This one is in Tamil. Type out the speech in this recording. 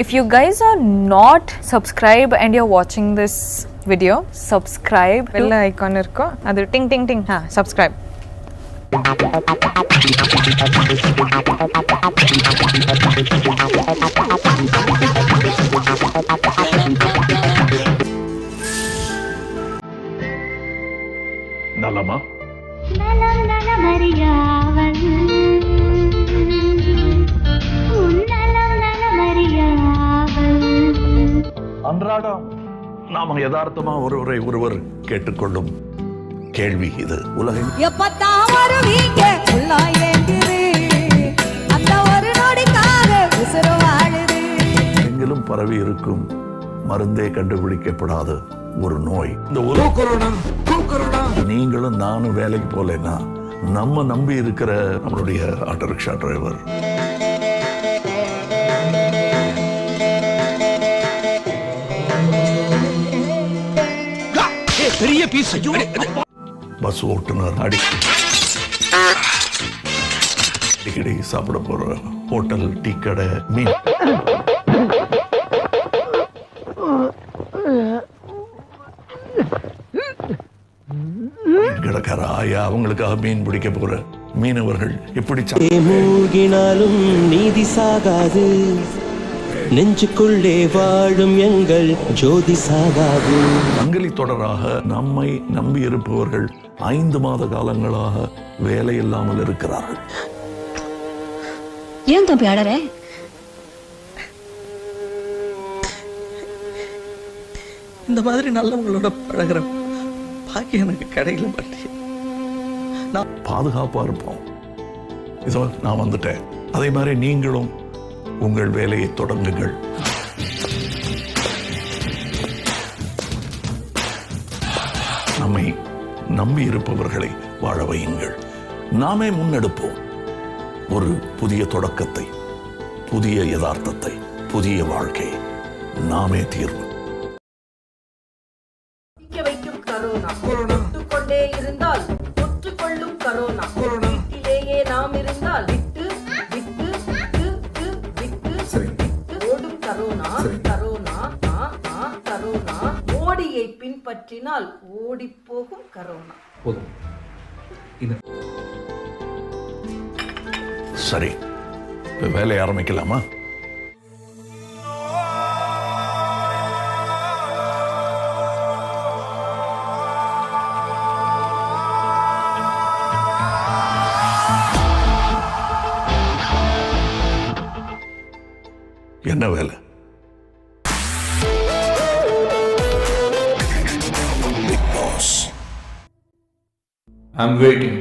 If you guys are not subscribed and you're watching this video, subscribe. Bell icon irko. Adu ting ting ting. Ha, subscribe. நலமா நலம் நலமறியாவல் அன்றாடம் நாம யதார்த்தமா ஒருவரை ஒருவர் கேட்டுக்கொள்ளும் கேள்வி இது. வாழுது. எங்கிலும் பரவி இருக்கும் மருந்தே கண்டுபிடிக்கப்படாத ஒரு நோய். இந்த உலக நீங்களும் நானும் வேலைக்கு போலன்னா நம்ம நம்பி இருக்கிற நம்மளுடைய ஆட்டோ ரிக்ஷா டிரைவர். பெரிய பீஸ் பஸ் ஓட்டுநர். அடி. அடிக்கடி சாப்பிட போற ஹோட்டல் டீ கடை மீன். கடைக்கார? ஆயா அவங்களுக்காக மீன் பிடிக்க போற மீனவர்கள் எப்படி மூழ்கினாலும் நீதி சாகாது. நெஞ்சுக்குள்ளே வாழும் எங்கள் ஜோதி சாகாது சங்கிலி தொடராக நம்மை நம்பி இருப்பவர்கள் ஐந்து மாத காலங்களாக வேலை இல்லாமல் இருக்கிறார்கள். ஏன் தம்பி அழற? இந்த மாதிரி நல்லவங்களோட பழகுற பாக்கியம் எனக்கு கிடைக்கல மாட்டேன் பாதுகாப்பா இருப்போம். இதோ நான் வந்துட்டேன். அதே மாதிரி நீங்களும் உங்கள் வேலையை தொடங்குங்கள். நம்மை நம்பி இருப்பவர்களை வாழ வையுங்கள். நாமே முன்னெடுப்போம். ஒரு புதிய தொடக்கத்தை புதிய யதார்த்தத்தை புதிய வாழ்க்கை நாமே தீர்வு கொண்டே இருந்தால் கொள்ளும் கரோனா. வீட்டிலேயே நாம் இருந்தால் கரோனா கரோனா கரோனா மோடியை பின்பற்றினால் ஓடிப் போகும் கரோனா சரி இப்ப வேலையை ஆரம்பிக்கலாமா? என்ன வேலை ஐம் வெயிட்டிங்